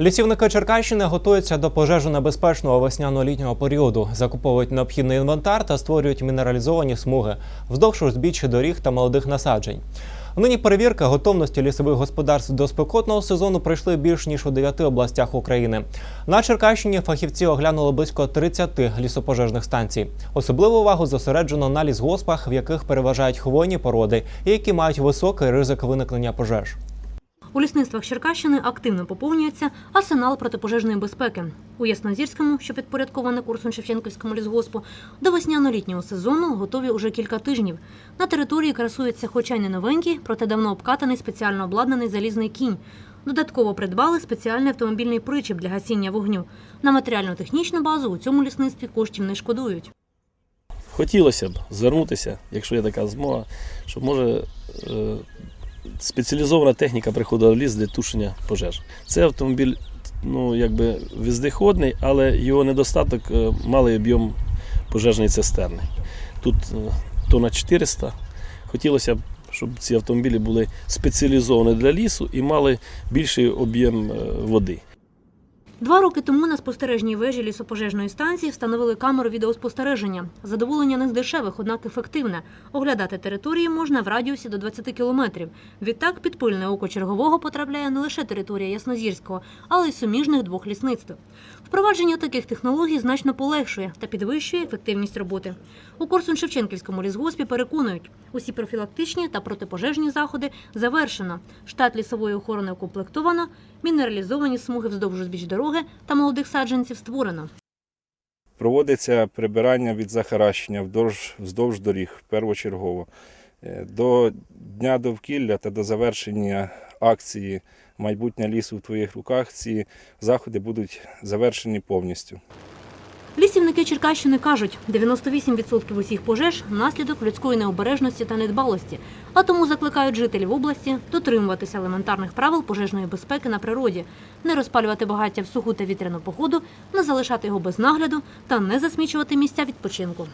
Лісівники Черкащини готуються до пожежонебезпечного весняно-літнього періоду, закуповують необхідний інвентар та створюють мінералізовані смуги вздовж узбіччя доріг та молодих насаджень. Нині перевірки готовності лісових господарств до спекотного сезону пройшли більш ніж у 9 областях України. На Черкащині фахівці оглянули близько 30 лісопожежних станцій. Особливу увагу зосереджено на лісгоспах, в яких переважають хвойні породи і які мають високий ризик виникнення пожеж. У лісництвах Черкащини активно поповнюється арсенал протипожежної безпеки. У Яснозірському, що підпорядковане курсом Шевченківському лісгоспу, до весняно-літнього сезону готові уже кілька тижнів. На території красується хоча й не новенький, проте давно обкатаний спеціально обладнаний залізний кінь. Додатково придбали спеціальний автомобільний причіп для гасіння вогню. На матеріально-технічну базу у цьому лісництві коштів не шкодують. Хотілося б звернутися, якщо є така змога, щоб може е, спеціалізована техніка приходила в ліс для тушення пожеж. Це автомобіль ну, якби віздиходний, але його недостаток е, малий об'єм пожежної цистерни. Тут тона 400. Хотілося б, щоб ці автомобілі були спеціалізовані для лісу і мали більший об'єм е, води. Два роки тому на спостережній вежі лісопожежної станції встановили камеру відеоспостереження. Задоволення не з дешевих, однак ефективне. Оглядати території можна в радіусі до 20 кілометрів. Відтак під пильне око чергового потрапляє не лише територія Яснозірського, але й суміжних двох лісництв. Впровадження таких технологій значно полегшує та підвищує ефективність роботи. У Корсун-Шевченківському лісгоспі переконують, усі профілактичні та протипожежні заходи завершено. Штат лісової охорони укомплектовано, мінералізовані смуги вздовж узбіч дороги та молодих саджанців створено. Проводиться прибирання від захаращення вздовж, вздовж доріг первочергово. Е, До Дня довкілля та до завершення акції Майбутнє лісу в твоїх руках ці заходи будуть завершені повністю. Лісівники Черкащини кажуть, 98% усіх пожеж – наслідок людської необережності та недбалості, а тому закликають жителів області дотримуватися елементарних правил пожежної безпеки на природі, не розпалювати багаття в суху та вітряну погоду, не залишати його без нагляду та не засмічувати місця відпочинку.